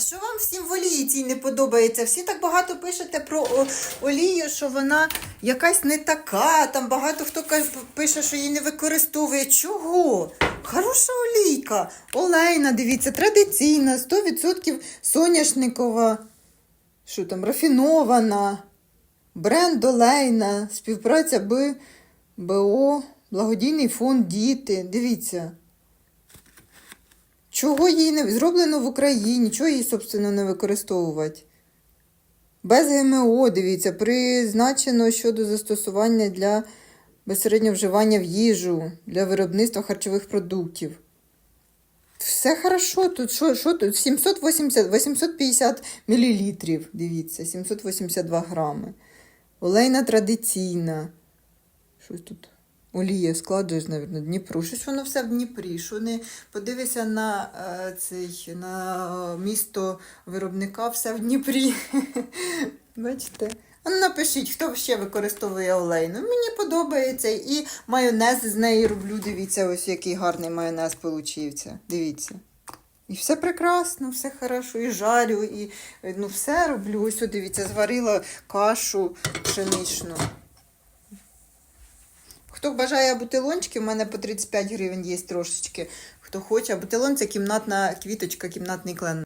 А що вам всім в олії цій не подобається? Всі так багато пишете про олію, що вона якась не така. Там багато хто пише, що її не використовує. Чого? Хороша олійка. Олейна, дивіться, традиційна, 100% соняшникова. Що там, рафінована. Бренд Олейна, співпраця Б, БО, благодійний фонд Діти. Дивіться. Чого її не зроблено в Україні? Чого її, собственно, не використовувати? Без ГМО, дивіться, призначено щодо застосування для безсереднього вживання в їжу, для виробництва харчових продуктів. Все хорошо, тут що, що тут? 780, 850 мл, дивіться, 782 грами. Олейна традиційна. Щось тут. Олія складуєш, мабуть, Дніпро. Щось воно все в Дніпрі. Що не подивися на е, цей на місто виробника, все в Дніпрі. Бачите? Ну напишіть, хто ще використовує олейну. Мені подобається. І майонез з неї роблю. Дивіться, ось який гарний майонез получився. Дивіться. І все прекрасно, все хорошо, і жарю, і ну, все роблю. Ось, дивіться, зварила кашу пшеничну. Хто бажає бутилончики, у мене по 35 гривень є трошечки. Хто хоче, бутилон це кімнатна квіточка, кімнатний клен.